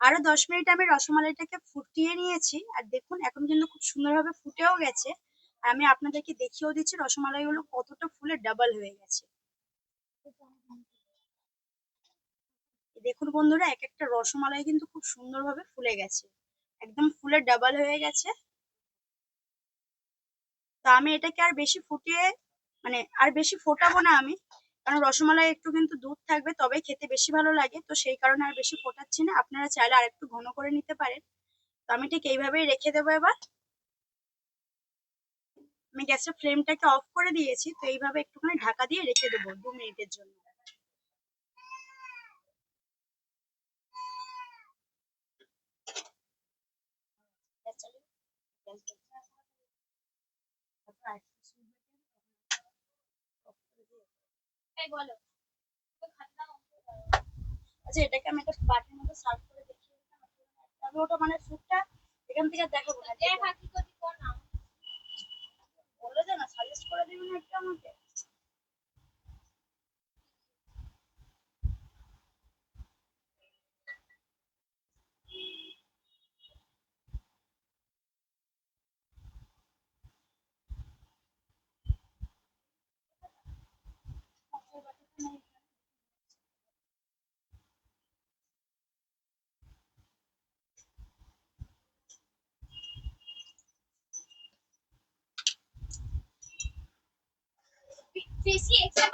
আরও দশ মিনিট আমি রসমালাইটাকে ফুটিয়ে নিয়েছি। আর দেখুন, এখন কিন্তু খুব সুন্দরভাবে ফুটেও গেছে। আর আমি আপনাদেরকে দেখিয়েও দিচ্ছি রসমালাইগুলো কতটা ফুলে ডাবল হয়ে গেছে। দেখুন বন্ধুরা এক একটা রসমালাই কিন্তু খুব সুন্দরভাবে ফুলে গেছে। একদম ফুলে ডাবল হয়ে গেছে। তো আমি এটাকে আর বেশি ফুটিয়ে মানে আর বেশি ফোটাবো না আমি। কারণ রসমালাই একটু কিন্তু দুধ থাকবে তবে খেতে বেশি ভালো লাগে। তো সেই কারণে আর বেশি ফোটাচ্ছি না। আপনারা চাইলে আর একটু ঘন করে নিতে পারেন। তো আমি ঠিক এইভাবেই রেখে দেবো এবার। আমি গ্যাসের ফ্লেমটাকে অফ করে দিয়েছি। তো এইভাবে একটুখানি ঢাকা দিয়ে রেখে দেবো দু মিনিটের জন্য। আচ্ছা এটাকে আমি একটা বাটির মধ্যে সার্ভ করে দেখিয়ে আমি ওটা মানে স্যুপটা এখান থেকে দেখাবো না। বলে দে না। সাজেস্ট করে দিবি না একটু আমাকে। Tracy, você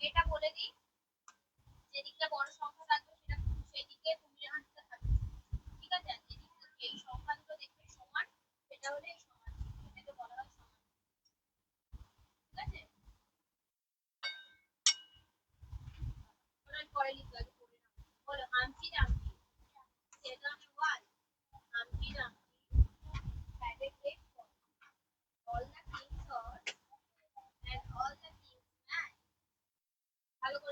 এটা বলে দিই যেদিকে বড় সংখ্যা থাকবে সেটা সেদিকে তুমি হাতটা থাকবে। ঠিক আছে? যেদিকে এই সংখ্যাগুলো দেখবে সমান, সেটা হলে এই সমান। এটাকে বলা হয় সমান। ঠিক আছে? বলো, হামচি নাম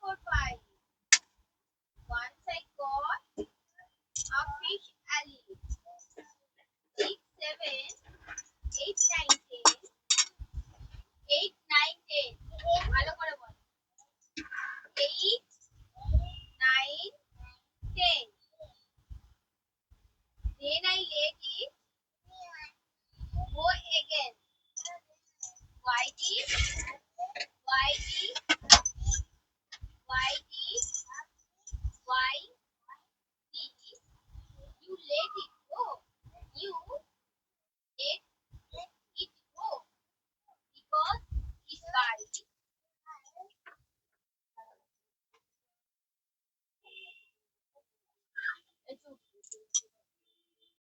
พูดไป y